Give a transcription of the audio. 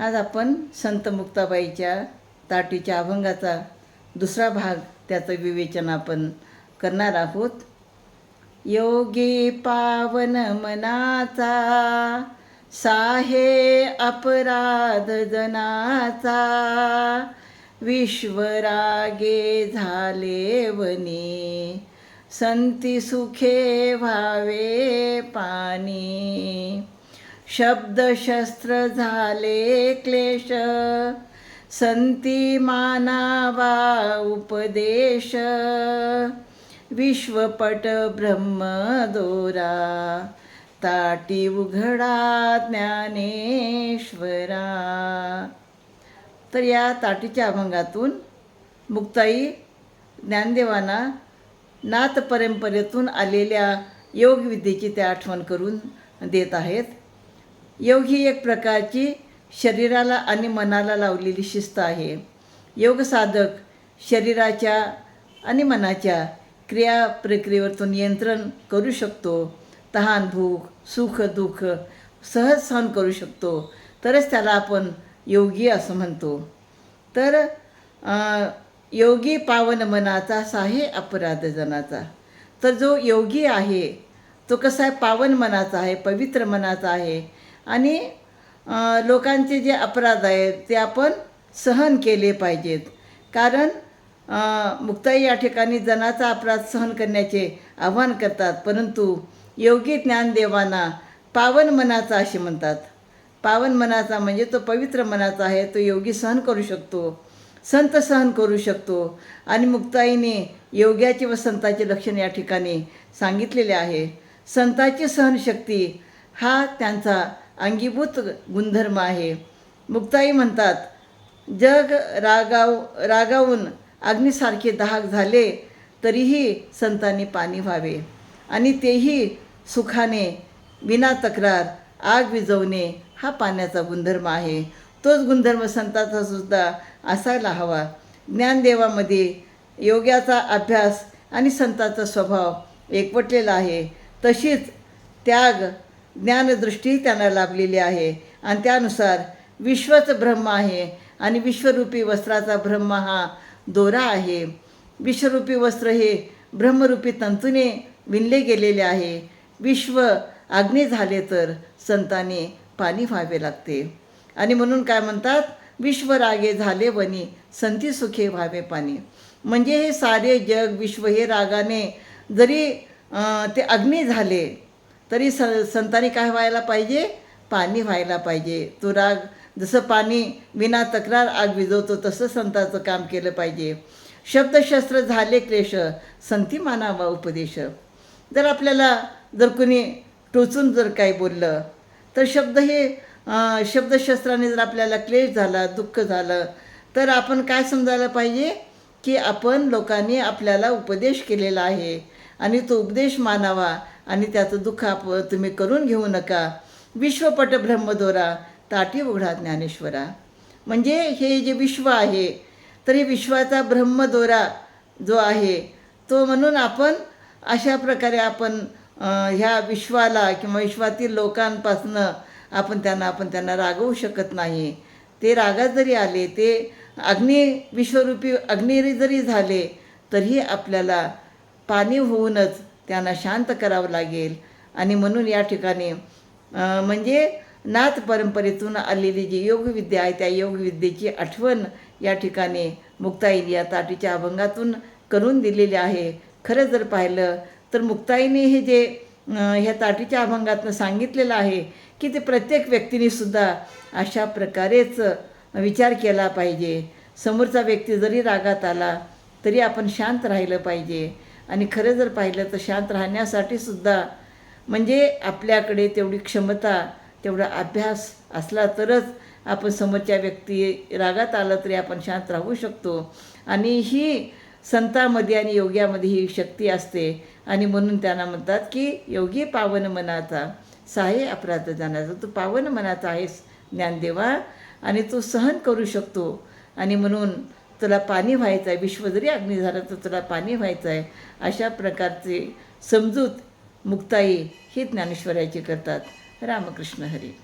आज आपण संत मुक्ताबाईच्या ताटीच्या अभंगाचा दुसरा भाग त्याचं विवेचन आपण करणार आहोत. योगी पावन मनाचा साहे अपराध जनाचा विश्वरागे झाले वनी संती सुखे व्हावे पाणी. शब्दशस्त्र झाले क्लेश संती मानावा उपदेश विश्वपट ब्रह्मदोरा ताटी उघडा ज्ञानेश्वरा. तर या ताटीच्या अभंगातून मुक्ताई ज्ञानदेवांना नाथ परंपरेतून आलेल्या योगविद्येची ते आठवण करून देत आहेत. योग ही एक प्रकारची शरीराला आणि मनाला लावलेली शिस्त आहे. योग साधक शरीराच्या आणि मनाच्या क्रिया प्रक्रियेवरतून नियंत्रण करू शकतो. तहान भूक सुख दुःख सहज सहन करू शकतो. तरच त्याला आपण योगी असं म्हणतो. तर योगी पावन मनाचा साहे अपराध जनाचा. तर जो योगी आहे तो कसा आहे? पावन मनाचा आहे पवित्र मनाचा आहे. आणि लोकांचे जे अपराध आहेत ते आपण सहन केले पाहिजेत. कारण मुक्ताई या ठिकाणी जनाचा अपराध सहन करण्याचे आव्हान करतात परंतु योगी ज्ञानदेवांना पावन मनाचा असे म्हणतात. पावन मनाचा म्हणजे तो पवित्र मनाचा आहे तो योगी सहन करू शकतो संत सहन करू शकतो. आणि मुक्ताईने योग्याचे व संताचे लक्षण या ठिकाणी सांगितलेले आहे. संताची सहनशक्ती हा त्यांचा अंगीभूत गुणधर्म आहे. मुक्ताई म्हणतात जग रागाव रागावून अग्नीसारखे दाहक झाले तरीही संतांनी पाणी व्हावे. आणि तेही सुखाने विना तक्रार आग विझवणे हा पाण्याचा गुणधर्म आहे. तोच गुणधर्म संताचा सुद्धा असायला हवा. ज्ञानदेवामध्ये योग्याचा अभ्यास आणि संताचा स्वभाव एकवटलेला आहे. तशीच त्याग ज्ञानदृष्टी त्यांना लाभलेली आहे. आणि त्यानुसार विश्वच ब्रह्म आहे आणि विश्वरूपी वस्त्राचा ब्रह्म हा दोरा आहे. विश्वरूपी वस्त्र हे ब्रह्मरूपी तंतूने विणले गेलेले आहे. विश्व अग्नी झाले तर संताने पाणी व्हावे लागते. आणि म्हणून काय म्हणतात? विश्वरागे झाले वनी संती सुखे व्हावे पाणी. म्हणजे हे सारे जग विश्व हे रागाने जरी ते अग्नी झाले तरी स संतांनी काय व्हायला पाहिजे? पाणी व्हायला पाहिजे. तो राग जसं पाणी विना तक्रार आग विझवतो तसं संताचं काम केलं पाहिजे. शब्दशस्त्र झाले क्लेश संती मानावा उपदेश. जर आपल्याला जर कोणी टोचून जर काही बोललं तर शब्द हे शब्दशस्त्राने जर आपल्याला क्लेश झाला दुःख झालं तर आपण काय समजायला पाहिजे? की आपण लोकांनी आपल्याला उपदेश केलेला आहे आणि तो उपदेश मानावा. आणि त्याचं दुःख आप तुम्ही करून घेऊ नका. विश्वपट ब्रह्मदोरा ताटी उघडा ज्ञानेश्वरा. म्हणजे हे जे विश्व आहे तर हे विश्वाचा ब्रह्मदोरा जो आहे तो म्हणून आपण अशा प्रकारे आपण ह्या विश्वाला किंवा विश्वातील लोकांपासनं आपण त्यांना आपण त्यांना रागवू शकत नाही. ते रागात जरी आले ते अग्नी विश्वरूपी अग्निरी जरी झाले तरीही आपल्याला पाणी होऊनच त्यांना शांत करावं लागेल. आणि म्हणून या ठिकाणी म्हणजे नाथ परंपरेतून आलेली जी योगविद्या आहे त्या योगविद्येची आठवण या ठिकाणी मुक्ताईने या ताटीच्या अभंगातून करून दिलेली आहे. खरं जर पाहिलं तर मुक्ताईने हे जे ह्या ताटीच्या अभंगातनं सांगितलेलं आहे की ते प्रत्येक व्यक्तीनेसुद्धा अशा प्रकारेच विचार केला पाहिजे. समोरचा व्यक्ती जरी रागात आला तरी आपण शांत राहिलं पाहिजे. आणि खरं जर पाहिलं तर शांत राहण्यासाठी सुद्धा म्हणजे आपल्याकडे तेवढी क्षमता तेवढा अभ्यास असला तरच आपण समोरच्या व्यक्ती रागात आलं तरी आपण शांत राहू शकतो. आणि ही संतामध्ये आणि योग्यामध्ये ही शक्ती असते. आणि म्हणून त्यांना म्हणतात की योगी पावन मनाचा साहे अपराध जाण्याचा तू पावन मनाचा आहेस ज्ञानदेवा आणि तो सहन करू शकतो. आणि म्हणून तुला पाणी व्हायचं आहे विश्व जरी अग्नी झालं तर तुला पाणी व्हायचं आहे अशा प्रकारचे समजूत मुक्ताई ही ज्ञानेश्वराची करतात. रामकृष्ण हरी.